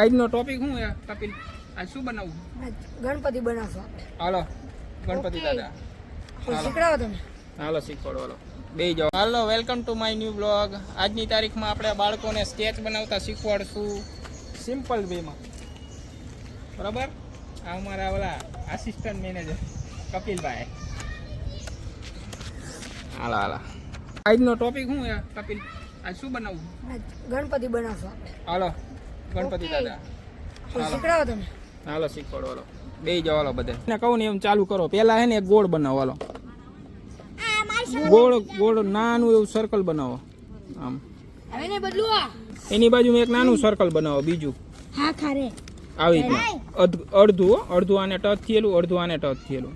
આજનો ટોપિક શું છે કપિલ? આજ શું બનાવવું? ગણપતિ બનાવશો. હાલો ગણપતિ દાદા. શીખડાવો તમે. હાલો શીખવાડો હાલો. બે જાઓ. Hello welcome to my new blog આજની તારીખમાં આપણે બાળકોને સ્કેચ બનાવતા શીખવાડશું. સિમ્પલ વેમાં બરાબર? આ અમારા ઓલા આસિસ્ટન્ટ મેનેજર કપિલભાઈ. હાલો હાલો. આજનો ટોપિક શું છે કપિલ? આજ શું બનાવવું? ગણપતિ બનાવશો. હાલો. ગણપતિ દાદા. હાલો. શીખડાવો તમે. હાલો શીખવાડો હાલો. બે જાઓ હાલો બધે. ને કહું ને એમ ચાલુ કરો. પહેલા હે ને એક ગોળ બનાવો હાલો. ગોળ ગોળ નાનું એવું સર્કલ બનાવો. આમ. હવે બદલું. એની બાજુ એક નાનું સર્કલ બનાવો બીજું. હા ખારે. આવી રીતના અડધું અડધું આને ટચ થયેલું અડધું આને ટચ થયેલું.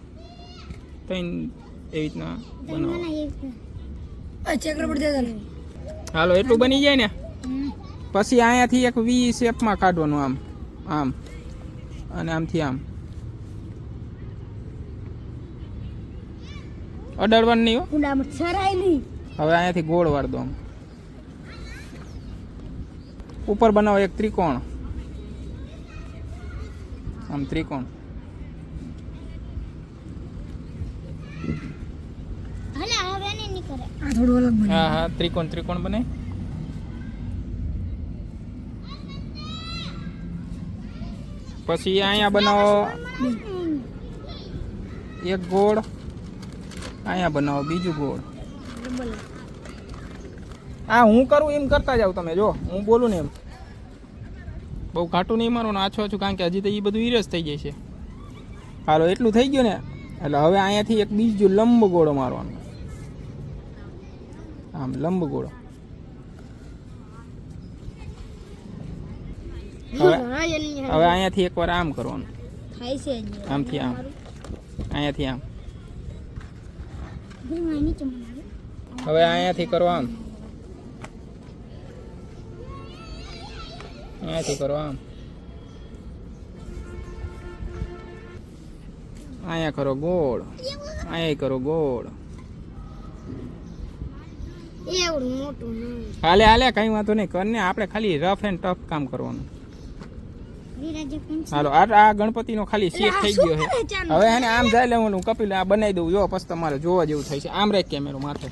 તઈ એવી રીતના બનાવો. હાલો એટલું બની જાય ને? પછી અહીંયાથી એક વી શેપમાં કાઢવાનું આમ આમ. અને આમથી આમ. અડાડવાનું નહીં હવે અહીંયાથી ગોળ વાળ દો આમ. ઉપર બનાવો એક ત્રિકોણ. આમ ત્રિકોણ. આ થોડું અલગ બને. હા હા ત્રિકોણ ત્રિકોણ બને. પછી અહીંયા બનાવો. એક ગોળ. અહીંયા બનાવો, બીજું ગોળ. હા હું કરું એમ કરતા જાવ તમે, જો, હું બોલું ને એમ. બહુ ઘાટું નહીં મારું ને આછું આછું કારણ કે હજી તો એ બધું ઇરસ થઈ જાય છે. હાલો, એટલું થઈ ગયું ને? એટલે હવે અહીંયાથી એક બીજું લંબ ગોળો મારવાનો. આમ લંબ ગોળો હવે હવે અહીંયાથી એકવાર આમ કરવાનું. થાય છે આમથી આમ. અહીંયાથી આમ. હવે અહીંયાથી કરવાનું. અહીંયાથી કરો આમ અહીંયા કરો ગોળ. અહીંયા કરો ગોળ. હાલે હાલે કઈ વાંધો નહીં. કર ને આપણે ખાલી રફ એન્ડ ટફ કામ કરવાનું. હાલો આ આ ગણપતિનો ખાલી શેપ થઈ ગયો છે. હવે એને આમ જાય લેવાનું કપિલ આ બનાવી દઉં. જો પછી તમારે જોવા જેવું થાય છે. આમ રાખ કેમેરો માથે.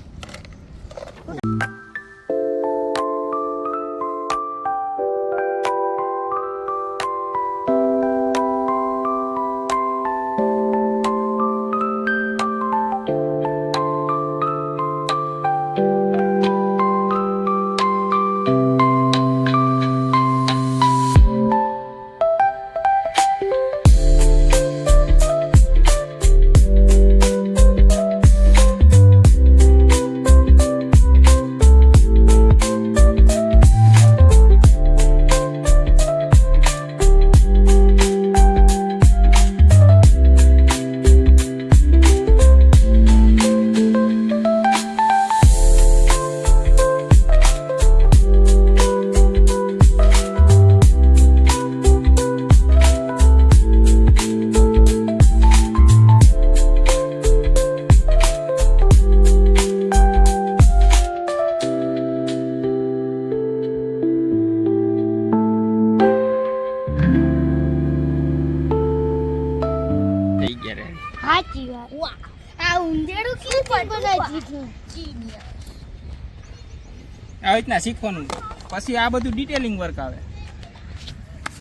સાચી વાત. આ ઉંદેડું કેવું બનાવી દીધું આવી રીતના શીખવાનું. પછી આ બધું ડિટેલિંગ વર્ક આવે.